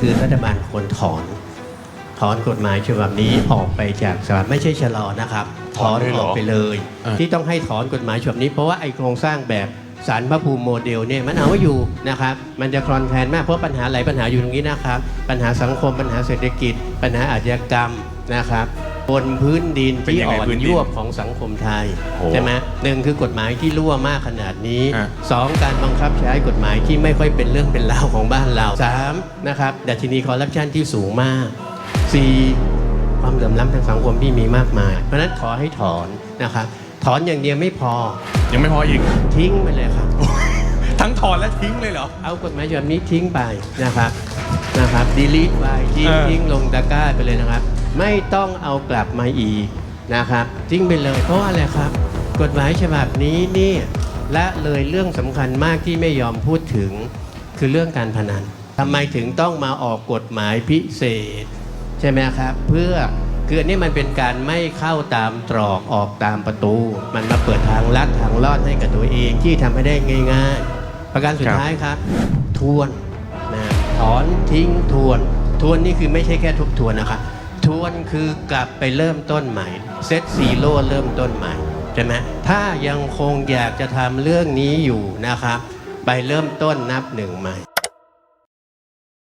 คือรัฐบาลควรถอน ถอนกฎหมายฉบับนี้ออกไปจากสภาไม่ใช่ชะลอนะครับ ถอนถอนเลยเหอรออกไปเลยเออที่ต้องให้ถอนกฎหมายฉบับนี้เพราะว่าไอ้โครงสร้างแบบสารพระภูมิโมเดลเนี่ยมันเอาไว้อยู่นะครับ มันจะคลอนแคลนมากเพราะปัญหาหลายปัญหาอยู่ตรงนี้นะครับ ปัญหาสังคมปัญหาเศรษฐกิจ ปัญหาอาชญากรรมนะครับ บนพื้นดินเป็นที่ยังไงอ่อนพื้นดินยวบของสังคมไทยโอ้ใช่ไหมหนึ่งคือกฎหมายที่รั่วมากขนาดนี้อะสองการบังคับใช้กฎหมายที่ไม่ค่อยเป็นเรื่องเป็นราวของบ้านเราสามนะครับดัชนีคอร์รัปชันที่สูงมากสี่ความเหลื่อมล้ำทางสังคมที่มีมากมาย เพราะฉะนั้นขอให้ถอนนะครับถอนอย่างเดียวไม่พอยังไม่พออีก ทิ้งไปเลยครับ ทั้งถอนและทิ้งเลยเหรอ เอากฎหมายฉบับนี้ทิ้งไปนะครับนะครับดีลีทไปทิ้งเออ ทิ้งลงตะกร้าไปเลยนะครับ ไม่ต้องเอากลับมาอีกนะครับทิ้งไปเลยเพราะว่าอะไรครับ กฎหมายฉบับนี้นี่ละเลยเรื่องสำคัญมากที่ไม่ยอมพูดถึงคือเรื่องการพนันทำไมถึงต้องมาออกกฎหมายพิเศษ ใช่ไหมครับ เพื่อคืออันนี้มันเป็นการไม่เข้าตามตรอกออกตามประตู มันมาเปิดทางลัดทางลอดให้กับตัวเองที่ทำให้ได้ง่าย ๆ ประการสุดครับท้ายครับ ทวนนะถอนทิ้งทวน ทวนนี่คือไม่ใช่แค่ทบทวนนะครับทวนคือกลับไปเริ่มต้นใหม่เซตซีโร่เริ่มต้นใหม่ใช่ไหมถ้ายังคงอยากจะทำเรื่องนี้อยู่นะครับ ไปเริ่มต้นนับหนึ่งใหม่